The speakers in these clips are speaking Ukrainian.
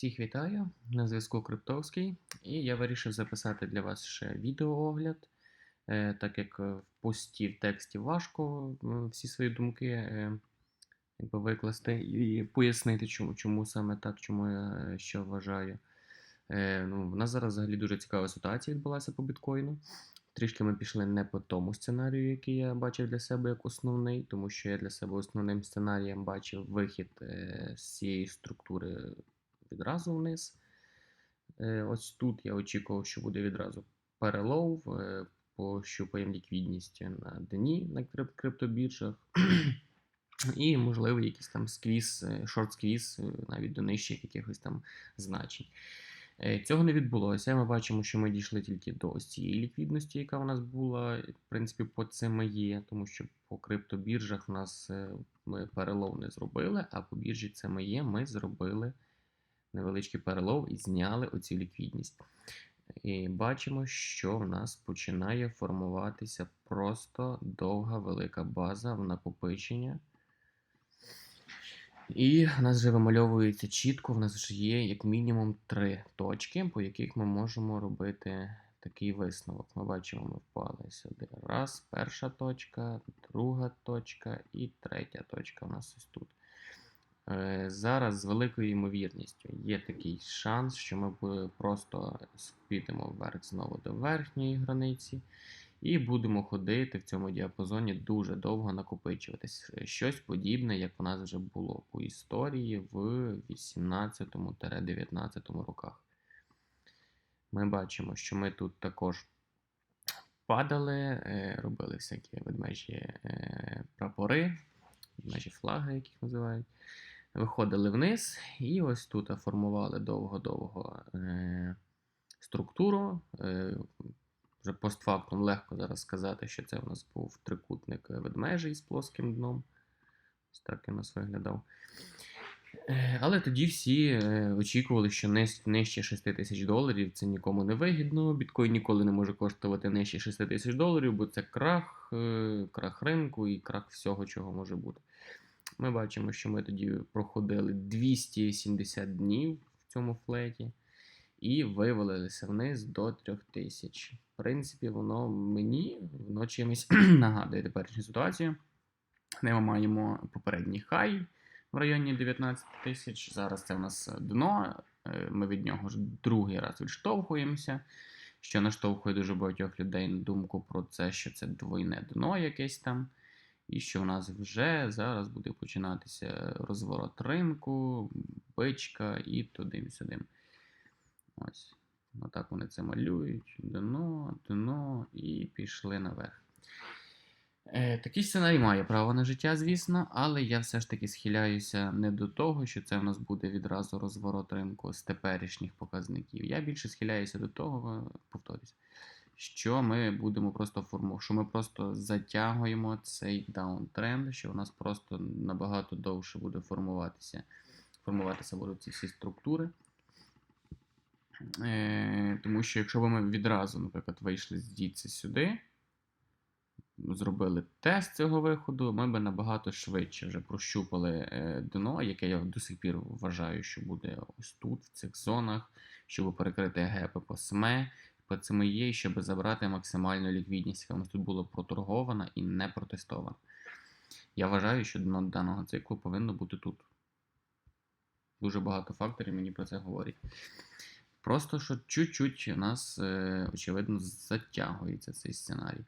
Всіх вітаю, на зв'язку Криптовський, і я вирішив записати для вас ще відеоогляд, е, так як в пості в тексті важко е, всі свої думки е, якби викласти і пояснити, чому, чому саме так, чому я що вважаю. Ну, в нас зараз взагалі дуже цікава ситуація відбулася по біткоїну. Трішки ми пішли не по тому сценарію, який я бачив для себе як основний, тому що я для себе основним сценарієм бачив вихід з цієї структури відразу вниз. Е, Ось тут я очікував, що буде відразу перелов, е, пощупаємо ліквідність на дні на крип- криптобіржах. І, можливо, якийсь там сквіз, е, шорт-сквіз, навіть до нижчих якихось там значень. Цього не відбулося. Ми бачимо, що ми дійшли тільки до ось цієї ліквідності, яка у нас була, в принципі, по цим є, тому що по криптобіржах в нас ми перелов не зробили, а по біржі CME ми зробили невеличкий перелов і зняли оцю ліквідність. І бачимо, що в нас починає формуватися просто довга велика база в накопичення. І в нас вже вимальовується чітко, в нас вже є як мінімум три точки, по яких ми можемо робити такий висновок. Ми бачимо, ми впали сюди. Раз, перша точка, друга точка і третя точка у нас ось тут. Е, Зараз з великою ймовірністю є такий шанс, що ми просто підемо вверх знову до верхньої границі і будемо ходити в цьому діапазоні дуже довго накопичуватись. Е, Щось подібне, як у нас вже було по історії в 18-19 роках. Ми бачимо, що ми тут також падали, е, робили всякі ведмежі е, прапори, ведмежі флаги, яких називають. Виходили вниз, і ось тут формували довго-довго е, структуру. Е, вже постфактум легко зараз сказати, що це у нас був трикутник ведмежий з плоским дном. Ось так він нас виглядав. Е, Але тоді всі е, очікували, що нижче 6 тисяч доларів це нікому не вигідно. Біткоін ніколи не може коштувати нижче 6 тисяч доларів, бо це крах, е, крах ринку і крах всього, чого може бути. Ми бачимо, що ми тоді проходили 270 днів в цьому флеті і вивалилися вниз до 3000. В принципі, воно мені воно чимось нагадує теперішню ситуацію. Ми маємо попередній хай в районі 19 тисяч. Зараз це в нас дно. е, Ми від нього ж другий раз відштовхуємося, що наштовхує дуже багатьох людей на думку про це, що це двойне дно якесь там. І що в нас вже зараз буде починатися розворот ринку, бичка і туди-сюди. Ось. Отак вони це малюють. Дно, дно і пішли наверх. Е, такий сценарій має право на життя, звісно, але я все ж таки схиляюся не до того, що це в нас буде відразу розворот ринку з теперішніх показників. Я більше схиляюся до того, повторюсь, що ми будемо просто форму, що ми просто затягуємо цей даунтренд, що у нас просто набагато довше буде формуватися. Формуватися будуть ці всі структури. Е, тому що якщо б ми відразу, наприклад, вийшли звідси сюди, зробили тест цього виходу, ми би набагато швидше вже прощупали е, дно, яке я до сих пір вважаю, що буде ось тут, в цих зонах, щоб перекрити гепи по СМЕ, по ЦМЄ, щоб забрати максимальну ліквідність, яка у нас тут була проторгована і не протестована. Я вважаю, що дно даного циклу повинно бути тут. Дуже багато факторів мені про це говорять. Просто що чуть-чуть у нас, е, очевидно, затягується цей сценарій.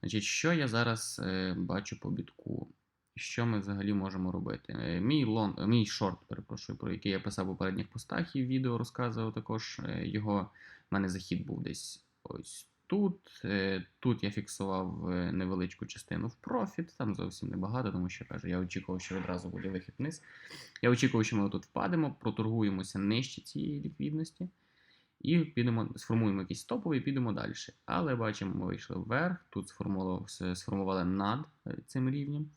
Значить, що я зараз е, бачу по бітку? Що ми взагалі можемо робити? Е, мій лон, мій шорт, перепрошую, про який я писав у попередніх постах і відео розказував також. Його в мене захід був десь ось тут. Е, Тут я фіксував е, невеличку частину в профіт, там зовсім небагато, тому що кажу, я очікував, що відразу буде вихід вниз. Я очікував, що ми тут впадемо, проторгуємося нижче цієї ліквідності. І підемо, сформуємо якийсь стоповий і підемо далі. Але бачимо, ми вийшли вверх, тут сформували, сформували над е, цим рівнем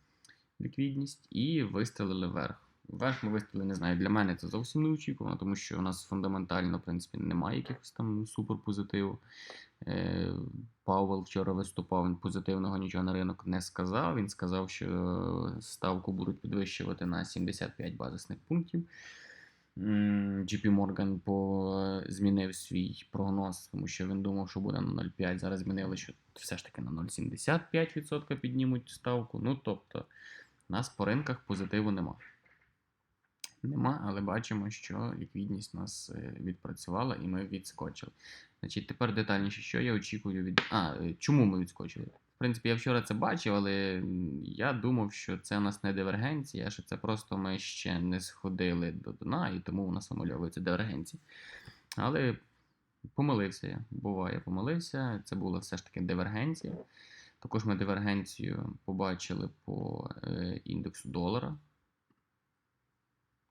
ліквідність і вистрелили вверх. Вверх ми вистрілили, не знаю, для мене це зовсім не очікувано, тому що у нас фундаментально, в принципі, немає якихось там суперпозитиву. Е, Пауел вчора виступав, він позитивного нічого на ринок не сказав. Він сказав, що ставку будуть підвищувати на 75 базисних пунктів. JP Morgan по, змінив свій прогноз, тому що він думав, що буде на 0,5. Зараз змінили, що все ж таки на 0,75% піднімуть ставку. Ну, тобто, нас по ринках позитиву нема. Нема, але бачимо, що ліквідність нас е, відпрацювала і ми відскочили. Значить, тепер детальніше, що я очікую від. А, е, чому ми відскочили? В принципі, я вчора це бачив, але я думав, що це у нас не дивергенція, що це просто ми ще не сходили до дна, і тому у нас вимальовується дивергенція. Але помилився я. Буває, помилився. Це була все ж таки дивергенція. Також ми дивергенцію побачили по е, індексу долара.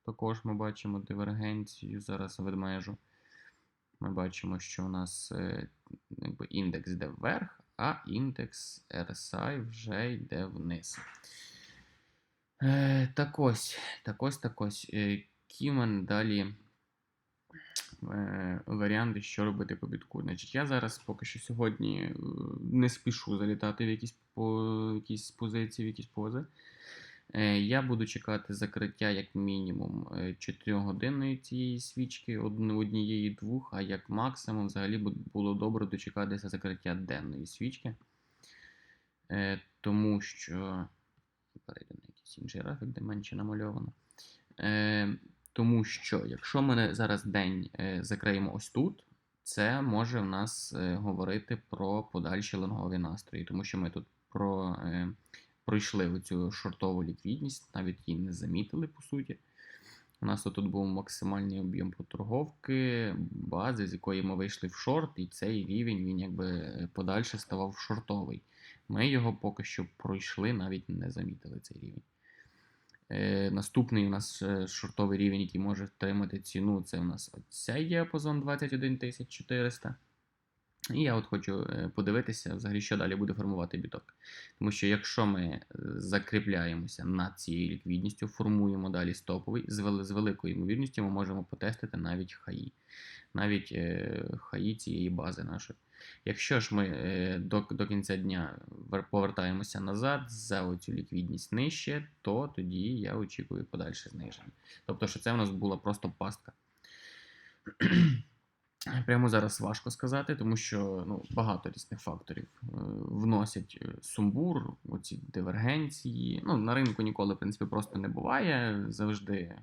Також ми бачимо дивергенцію. Зараз ведмежу. Ми бачимо, що у нас е, якби, індекс йде вверх, а індекс RSI вже йде вниз. Е, так ось, так ось, так ось. Е, мене далі варіанти, що робити по бітку. Значить, я зараз поки що сьогодні не спішу залітати в якісь, по, якісь позиції, в якісь пози. Е, Я буду чекати закриття як мінімум 4-годинної цієї свічки, однієї двох, а як максимум взагалі було добре дочекатися закриття денної свічки. Е, Тому що. Перейдемо на якийсь інший графік, де менше намальовано. Е, тому що, якщо ми зараз день е, закриємо ось тут, це може в нас е, говорити про подальші лонгові настрої, тому що ми тут про, е, пройшли оцю шортову ліквідність, навіть її не замітили по суті. У нас тут був максимальний об'єм поторговки, бази, з якої ми вийшли в шорт, і цей рівень він якби е, подальше ставав шортовий. Ми його поки що пройшли, навіть не замітили цей рівень. Е, наступний у нас е, шортовий рівень, який може втримати ціну, це у нас цей діапазон 21400. І я от хочу е, подивитися, взагалі, що далі буде формувати біток. Тому що якщо ми е, закріпляємося над цією ліквідністю, формуємо далі стоповий, з, вели- з великою ймовірністю ми можемо потестити навіть хаї, навіть е, хаї цієї бази нашої. Якщо ж ми до, до кінця дня повертаємося назад за оцю ліквідність нижче, то тоді я очікую подальше зниження. Тобто, що це в нас була просто пастка. Прямо зараз важко сказати, тому що ну, багато різних факторів е, вносять е, сумбур, оці дивергенції. Ну, на ринку ніколи, в принципі, просто не буває. Завжди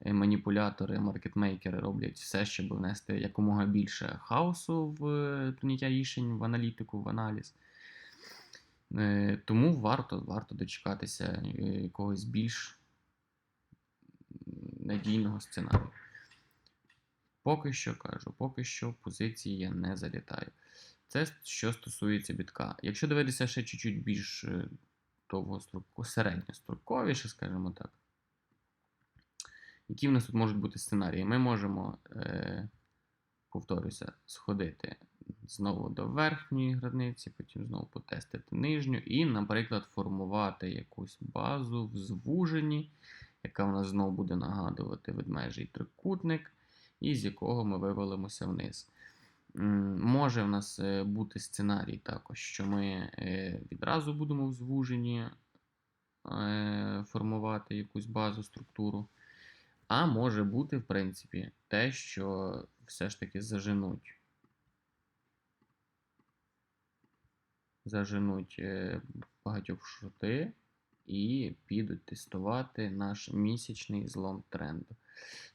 е, маніпулятори, маркетмейкери роблять все, щоб внести якомога більше хаосу в е, прийняття рішень, в аналітику, в аналіз. Е, Тому варто, варто дочекатися е, якогось більш надійного сценарію. Поки що кажу, поки що позиції я не залітаю. Це що стосується бітка. Якщо дивитися ще чуть-чуть більш е, довгостроково, середньостроковіше, скажімо так. Які в нас тут можуть бути сценарії? Ми можемо, е, повторюся, сходити знову до верхньої границі, потім знову потестити нижню, і, наприклад, формувати якусь базу в звуженні, яка в нас знову буде нагадувати ведмежий трикутник і з якого ми вивалимося вниз. Може в нас е, бути сценарій також, що ми е, відразу будемо в звуженні е, формувати якусь базу, структуру. А може бути, в принципі, те, що все ж таки заженуть. Заженуть багатьох шорти і підуть тестувати наш місячний злом тренду.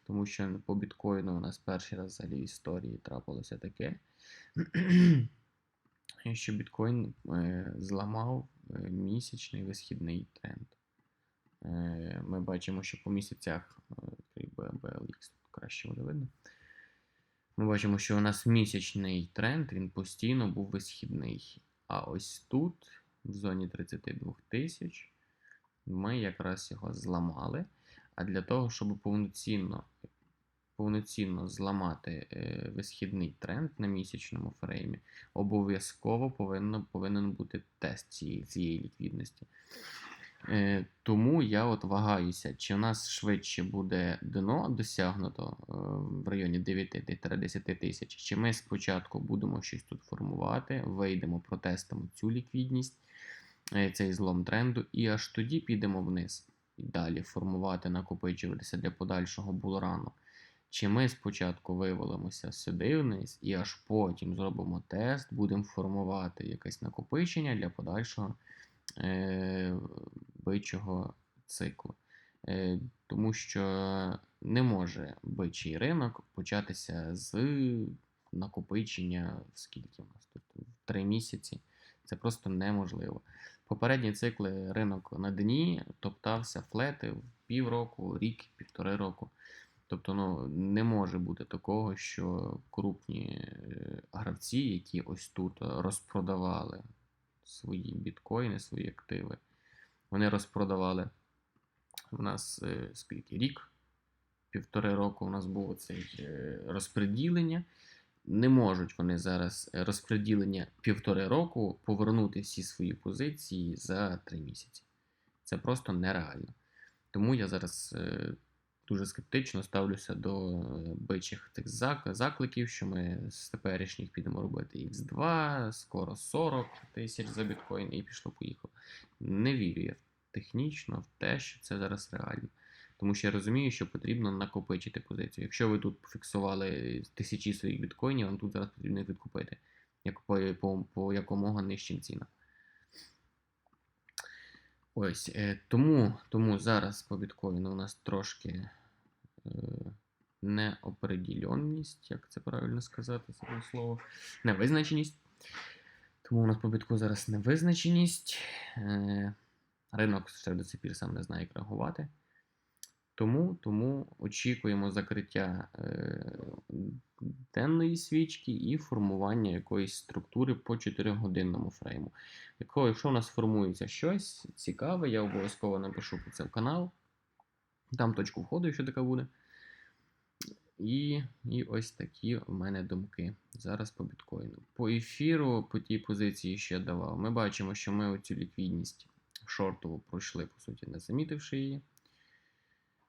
Тому що по біткоїну у нас перший раз взагалі в історії трапилося таке, що біткоін е, зламав е, місячний висхідний тренд. Е, Ми бачимо, що по місяцях BLX тут краще буде видно. Ми бачимо, що у нас місячний тренд, він постійно був висхідний. А ось тут, в зоні 32 тисяч, ми якраз його зламали. А для того, щоб повноцінно, повноцінно зламати е, висхідний тренд на місячному фреймі, обов'язково повинно, повинен бути тест цієї, цієї ліквідності. Е, тому я от вагаюся, чи в нас швидше буде дно досягнуто е, в районі 9-10 тисяч, чи ми спочатку будемо щось тут формувати, вийдемо, протестимо цю ліквідність, е, цей злом тренду, і аж тоді підемо вниз і далі формувати, накопичуватися для подальшого булрану. Чи ми спочатку вивалимося сюди вниз і аж потім зробимо тест, будемо формувати якесь накопичення для подальшого е, бичого циклу. Е, тому що не може бичий ринок початися з накопичення, скільки у нас тут, в 3 місяці. Це просто неможливо. Попередні цикли ринок на дні топтався флети в півроку, рік, півтори року. Тобто ну, не може бути такого, що крупні е, гравці, які ось тут розпродавали свої біткоїни, свої активи, вони розпродавали у нас е, скільки рік, півтори року у нас було це розподілення. Не можуть вони зараз е, розподілення півтори року повернути всі свої позиції за три місяці. Це просто нереально. Тому я зараз е, дуже скептично ставлюся до бичих тих закликів, що ми з теперішніх підемо робити X2, скоро 40 тисяч за біткоін і пішло-поїхало. Не вірю я технічно в те, що це зараз реально. Тому що я розумію, що потрібно накопичити позицію. Якщо ви тут фіксували тисячі своїх біткоїнів, вам тут зараз потрібно їх відкупити як по, по, по якомога нижчим цінам. Ось, е, тому тому зараз по біткоїну у нас трошки е, неопределенність, як це правильно сказати, це слово, невизначеність. Тому у нас по бітку зараз невизначеність. Е, Ринок ще до цих пір сам не знає, як реагувати. Тому тому очікуємо закриття е, денної свічки і формування якоїсь структури по 4-годинному фрейму. Якщо, якщо у нас формується щось цікаве, я обов'язково напишу про це в канал. Там точку входу, якщо така буде. І і ось такі в мене думки. Зараз по біткоїну. По ефіру, по тій позиції, я давав, ми бачимо, що ми оцю ліквідність шортову пройшли, по суті, не замітивши її.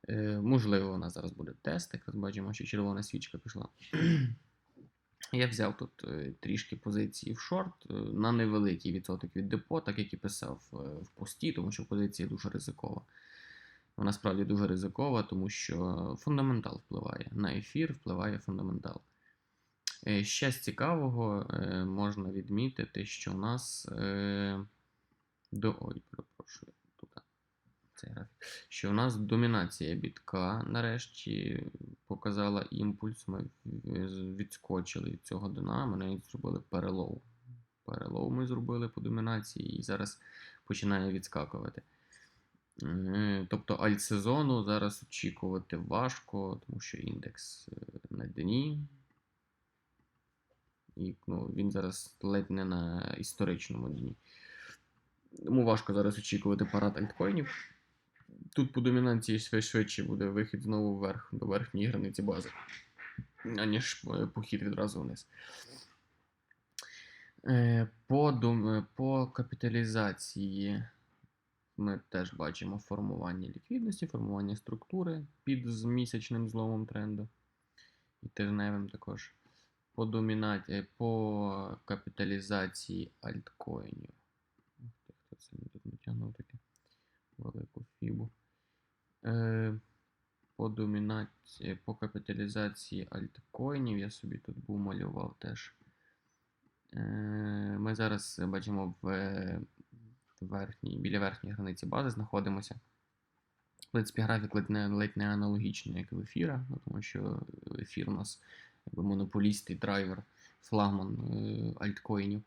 Е, Можливо, у нас зараз буде тест, якраз бачимо, що червона свічка пішла. Я взяв тут е, трішки позиції в шорт е, на невеликий відсоток від депо, так як і писав в пості, тому що позиція дуже ризикова. Вона справді дуже ризикова, тому що фундаментал впливає. На ефір впливає фундаментал. Ще з цікавого можна відмітити, що у нас до. Ой, перепрошую, тут цей графік. Що у нас домінація бітка нарешті показала імпульс. Ми відскочили від цього дна, ми навіть зробили перелов. Перелов ми зробили по домінації і зараз починає відскакувати. Тобто альтсезону зараз очікувати важко, тому що індекс е, на дні. І ну, він зараз ледь не на історичному дні. Тому важко зараз очікувати парад альткоїнів. Тут по домінанції швидше буде вихід знову вверх до верхньої границі бази, аніж е, похід відразу вниз. Е, по дум... по капіталізації ми теж бачимо формування ліквідності, формування структури під місячним зломом тренду. І тижневим також. По домінації, по капіталізації альткоїнів це він тут натягнув таке велику фібу. Е, По домінації, по капіталізації альткоїнів я собі тут був малював теж. Е, Ми зараз бачимо в верхній, біля верхньої границі бази знаходимося. В принципі, графік ледь не, ледь не аналогічний, як в ефіра, ну, тому що ефір у нас якби монополіст і драйвер, флагман е, альткоїнів.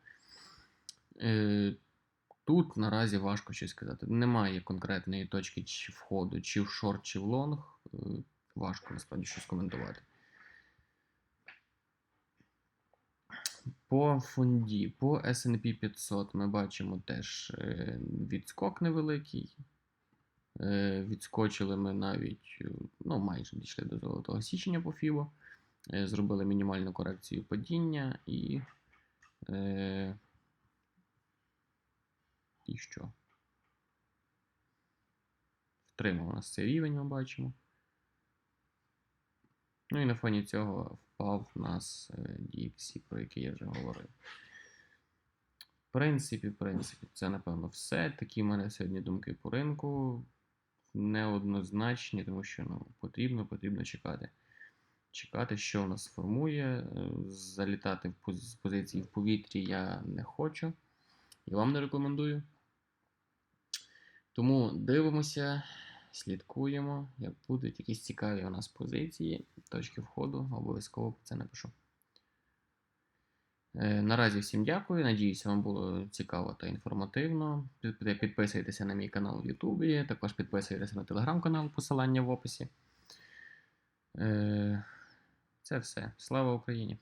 Тут наразі важко щось сказати. Немає конкретної точки чи входу, чи в шорт, чи в лонг. Е, важко насправді щось коментувати. По фонді, по SP 500 ми бачимо теж е, відскок невеликий. Е, відскочили ми навіть, ну, майже дійшли до золотого січення по FIBO. Зробили мінімальну корекцію падіння і. І що? Втримав нас цей рівень, ми бачимо. Ну і на фоні цього впав у нас DXC, про який я вже говорив. В принципі, в принципі, це, напевно, все. Такі в мене сьогодні думки по ринку. Неоднозначні, тому що ну, потрібно, потрібно чекати. чекати, що у нас сформує. Е, Залітати в з позиції в повітрі я не хочу і вам не рекомендую. Тому дивимося, слідкуємо. Як будуть якісь цікаві у нас позиції, точки входу, обов'язково про це напишу. Е, Наразі всім дякую. Надіюся, вам було цікаво та інформативно. Підписуйтеся на мій канал в Ютубі, також підписуйтеся на телеграм-канал, посилання в описі. Е, Це все. Слава Україні!